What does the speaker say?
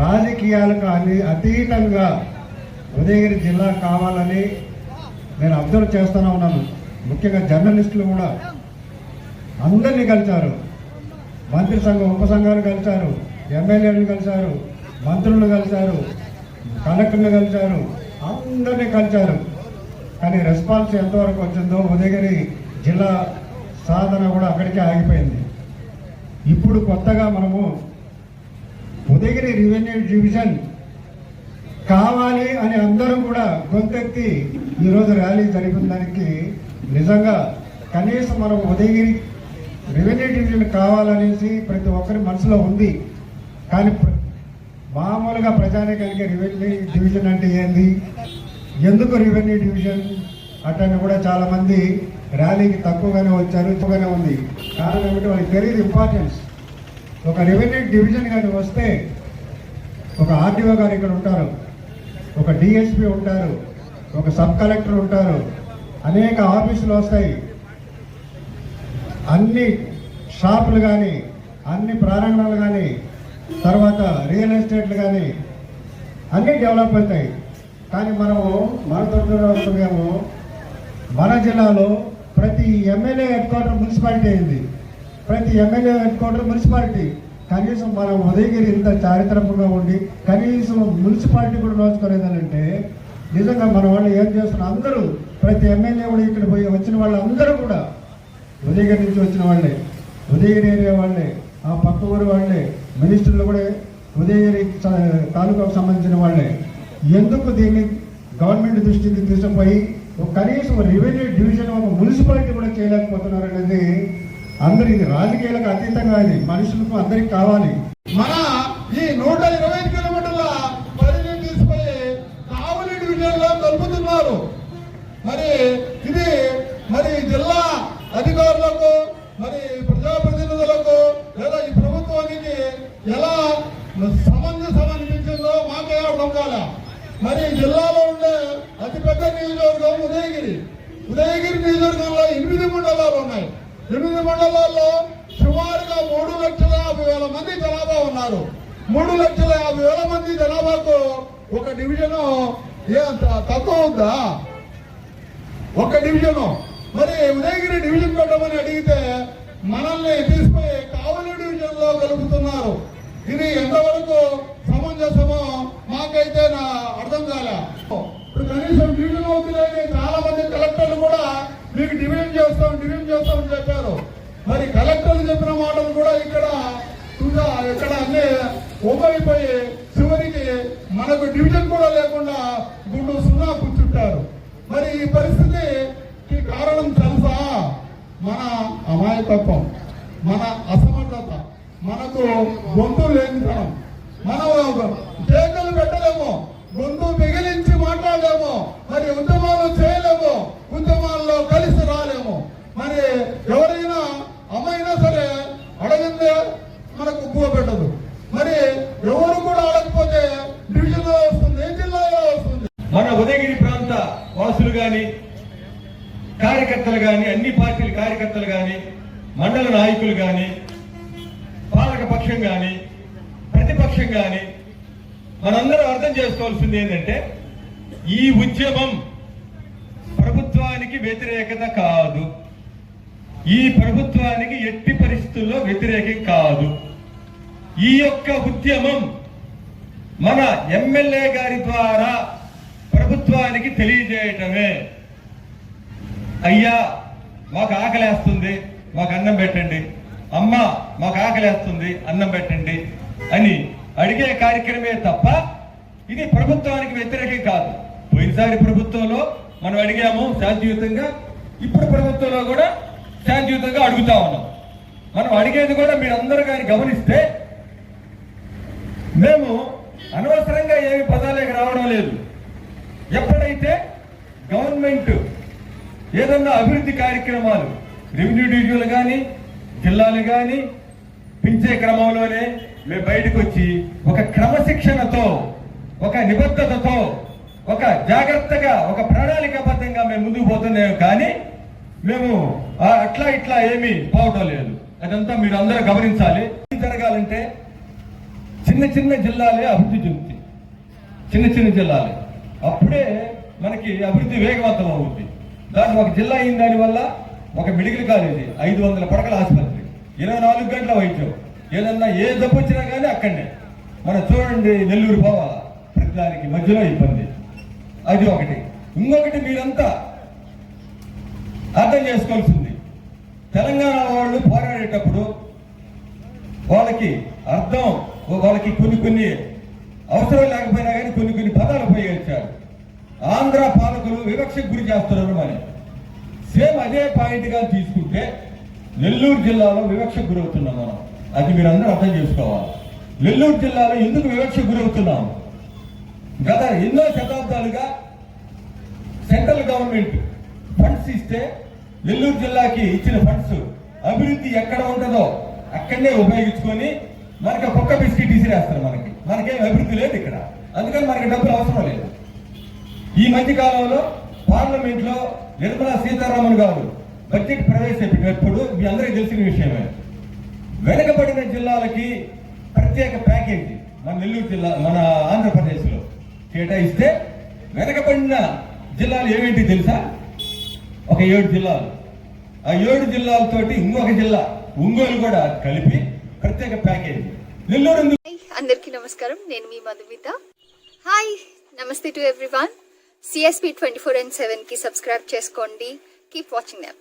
రాజకీయాలకు అన్ని అతీతంగా ఉదయగిరి జిల్లా కావాలని నేను అబ్జర్వ్ చేస్తూనే ఉన్నాను. ముఖ్యంగా జర్నలిస్టులు కూడా అందరినీ కలిశారు. మంత్రి సంఘం ఉప సంఘాలు కలిశారు. ఎమ్మెల్యేలు కలిశారు. మంత్రులు కలిశారు. కలెక్టర్లు కలిశారు. అందరినీ కలిశారు. కానీ రెస్పాన్స్ ఎంతవరకు వచ్చిందో ఉదయగిరి జిల్లా సాధన కూడా అక్కడికే ఆగిపోయింది. ఇప్పుడు కొత్తగా మనము ఉదయగిరి రెవెన్యూ డివిజన్ కావాలి అని అందరూ కూడా గొంతెత్తి ఈరోజు ర్యాలీ జరిపిన దానికి నిజంగా కనీసం మనం ఉదయగిరి రెవెన్యూ డివిజన్ కావాలనేసి ప్రతి ఒక్కరి మనసులో ఉంది. కానీ మామూలుగా ప్రజానే కలిగే రెవెన్యూ డివిజన్ అంటే ఏంది? ఎందుకు రెవెన్యూ డివిజన్? అటని కూడా చాలామంది ర్యాలీకి తక్కువగానే వచ్చారు ఎక్కువగానే ఉంది. కారణం ఏమిటి? వాళ్ళకి తెలియదు ఇంపార్టెన్స్. ఒక రెవెన్యూ డివిజన్ కానీ వస్తే ఒక ఆర్డీఓ గారు ఇక్కడ ఉంటారు ఒక డిఎస్పి ఉంటారు ఒక సబ్ కలెక్టర్ ఉంటారు అనేక ఆఫీసులు వస్తాయి. అన్ని షాపులు కానీ అన్ని ప్రారంభాలు కానీ తర్వాత రియల్ ఎస్టేట్లు కానీ అన్నీ డెవలప్ అవుతాయి. కానీ మనము మన దురదృష్టమేమో మన జిల్లాలో ప్రతి ఎమ్మెల్యే హెడ్ క్వార్టర్ మున్సిపాలిటీ అయింది. ప్రతి ఎమ్మెల్యే హెడ్ మున్సిపాలిటీ. కనీసం మనం ఉదయగిరి ఇంత చారిత్రకంగా ఉండి కనీసం మున్సిపాలిటీ కూడా నోచుకోలేదనంటే నిజంగా మన వాళ్ళు ఏం చేస్తున్న అందరూ ప్రతి ఎమ్మెల్యే కూడా ఇక్కడ పోయి వచ్చిన వాళ్ళందరూ కూడా ఉదయగిరి నుంచి వచ్చిన వాళ్ళే ఉదయగిరి ఏరియా వాళ్ళే ఆ పక్క ఊరు వాళ్ళే మినిస్టర్లు కూడా ఉదయగిరి తాలూకాకు సంబంధించిన వాళ్ళే. ఎందుకు దీన్ని గవర్నమెంట్ దృష్టికి తీసుకుపోయి ఒక కనీసం రెవెన్యూ డివిజన్ ఒక మున్సిపాలిటీ కూడా చేయలేకపోతున్నారు అనేది అందరు ఇది రాజకీయాలకు అతీతంగా ఇది. మనుషులకు అందరికి కావాలి. మన ఈ నూట ఇరవై ఐదు కిలోమీటర్ల పరిధిని తీసుకొని కావలి డివిజన్లో కలుపుతున్నారు మరి ఇది మరి జిల్లా అధికారులకు మరి ప్రజాప్రతినిధులకు లేదా ఈ ప్రభుత్వానికి ఎలా సమంజసం అనిపించిందో మాకే అర్థం కాల. మరి జిల్లాలో ఉండే అతిపెద్ద నియోజకవర్గం ఉదయగిరి. ఉదయగిరి నియోజకవర్గంలో ఎనిమిది మండలాలు ఉన్నాయి. ఎనిమిది మండలాల్లో సుమారుగా మూడు లక్షల యాభై వేల మంది జనాభా ఉన్నారు. మూడు లక్షల యాభై వేల మంది జనాభాకు ఒక డివిజన్ ఏ అంత తక్కువ ఉందా? ఒక డివిజను. మరి ఉదయగిరి డివిజన్ పెట్టమని అడిగితే మనల్ని తీసుకుపోయి కావలి డివిజన్లో కలుపుతున్నారు. ఇది ఎంతవరకు సమంజసమో మాకైతే నా అర్థం కాలే. ఇప్పుడు కనీసం డివిజన్ అవుతుందని చాలా మంది కలెక్టర్లు కూడా మీకు డివిజన్ చేస్తాం డివిజన్ చేస్తామని చెప్పారు. మరి కలెక్టర్లు చెప్పిన మాటలు కూడా ఇక్కడ ఇంకా ఇక్కడ అన్ని ఒప్పైపోయి చివరికి మనకు డివిజన్ కూడా లేకుండా గుండు సున్నా కూర్చుంటారు. మరి ఈ పరిస్థితికి కారణం తెలుసా? మన అమాయకత్వం మన అసమర్థత మనకు గొంతు లేనితనం మనం కేకలు పెట్టలేము గొంతు మిగిలించి మాట్లాడలేము. మరి ఉద్యమాలు మన ఉదయగిరి ప్రాంత వాసులు కానీ కార్యకర్తలు కానీ అన్ని పార్టీల కార్యకర్తలు కానీ మండల నాయకులు కానీ పాలక పక్షం కానీ ప్రతిపక్షం కానీ మనందరం అర్థం చేసుకోవాల్సింది ఏంటంటే ఈ ఉద్యమం ప్రభుత్వానికి వ్యతిరేకత కాదు. ఈ ప్రభుత్వానికి ఎట్టి పరిస్థితుల్లో వ్యతిరేకం కాదు. ఈ యొక్క ఉద్యమం మన ఎమ్మెల్యే గారి ద్వారా ప్రభుత్వానికి తెలియజేయటమే. అయ్యా మాకు ఆకలేస్తుంది మాకు అన్నం పెట్టండి. అమ్మ మాకు ఆకలేస్తుంది అన్నం పెట్టండి అని అడిగే కార్యక్రమే తప్ప ఇది ప్రభుత్వానికి వ్యతిరేకం కాదు. పోయినసారి ప్రభుత్వంలో మనం అడిగాము శాంతియుతంగా ఇప్పుడు ప్రభుత్వంలో కూడా శాంతియుతంగా అడుగుతా ఉన్నాం. మనం అడిగేది కూడా మీరందరూ కానీ గమనిస్తే మేము అనవసరంగా ఏమి పదాలకు రావడం లేదు. ఎప్పుడైతే గవర్నమెంట్ ఏదన్నా అభివృద్ధి కార్యక్రమాలు రెవెన్యూ డివిజన్లు కానీ జిల్లాలు కానీ పెంచే క్రమంలోనే మేము బయటకు వచ్చి ఒక క్రమశిక్షణతో ఒక నిబద్ధతతో ఒక జాగ్రత్తగా ఒక ప్రణాళికాబద్ధంగా మేము ముందుకు పోతున్నాం కానీ మేము అట్లా ఇట్లా ఏమీ పోవటం లేదు. అదంతా మీరు అందరూ గమనించాలి. ఏం జరగాలంటే చిన్న చిన్న జిల్లాలే అభివృద్ధి చెందుతాయి. చిన్న చిన్న జిల్లాలే. అప్పుడే మనకి అభివృద్ధి వేగవంతం అవుతుంది దాంట్లో ఒక జిల్లా అయిన దానివల్ల ఒక మెడికల్ కాలేజీ ఐదు వందల పడకల ఆసుపత్రి ఇరవై నాలుగు గంటల వైద్యం. ఏదన్నా ఏ జబ్బు వచ్చినా కానీ అక్కడనే. మనం చూడండి నెల్లూరు పోవాలా? ప్రతిదానికి మధ్యలో ఇబ్బంది. అది ఒకటి. ఇంకొకటి మీరంతా అర్థం చేసుకోవాల్సింది. తెలంగాణ వాళ్ళు పోరాడేటప్పుడు వాళ్ళకి అర్థం వాళ్ళకి కొన్ని కొన్ని అవసరం లేకపోయినా కానీ కొన్ని కొన్ని పదాలు ఆంధ్ర పాలకులు వివక్షకు గురి చేస్తున్నారు మరి. సేమ్ అదే పాయింట్గా తీసుకుంటే నెల్లూరు జిల్లాలో వివక్షకు గురవుతున్నాం మనం. అది మీరు అందరూ అర్థం చేసుకోవాలి. నెల్లూరు జిల్లాలో ఎందుకు వివక్షకు గురవుతున్నాం గత ఎన్నో శతాబ్దాలుగా సెంట్రల్ గవర్నమెంట్ ఫండ్స్ ఇస్తే నెల్లూరు జిల్లాకి ఇచ్చిన ఫండ్స్ అభివృద్ధి ఎక్కడ ఉంటుందో అక్కడనే ఉపయోగించుకొని మనకి ఒక్క బిస్కెట్ ఇసిరేస్తారు మనకి. మనకేం అభివృద్ధి లేదు ఇక్కడ. అందుకని మనకి డబ్బులు అవసరం లేదు. ఈ మధ్య కాలంలో పార్లమెంట్లో నిర్మలా సీతారామన్ గారు బడ్జెట్ ప్రవేశపెట్టినప్పుడు మీ అందరికీ తెలిసిన విషయమే. వెనకబడిన జిల్లాలకి ప్రత్యేక ప్యాకేజీ మన నెల్లూరు జిల్లా మన ఆంధ్రప్రదేశ్లో కేటాయిస్తే వెనకబడిన జిల్లాలు ఏమేంటి తెలుసా? ఒక ఏడు జిల్లాలు. ఆ ఏడు జిల్లాలతోటి ఇంకొక జిల్లా ఒంగోలు కూడా కలిపి ప్రత్యేక ప్యాకేజీ. నెల్లూరు అందరికీ నమస్కారం. నేను మీ Madhumita. Hi namaste to everyone CSP twenty four and సెవెన్కి సబ్స్క్రైబ్ చేసుకోండి. Keep watching them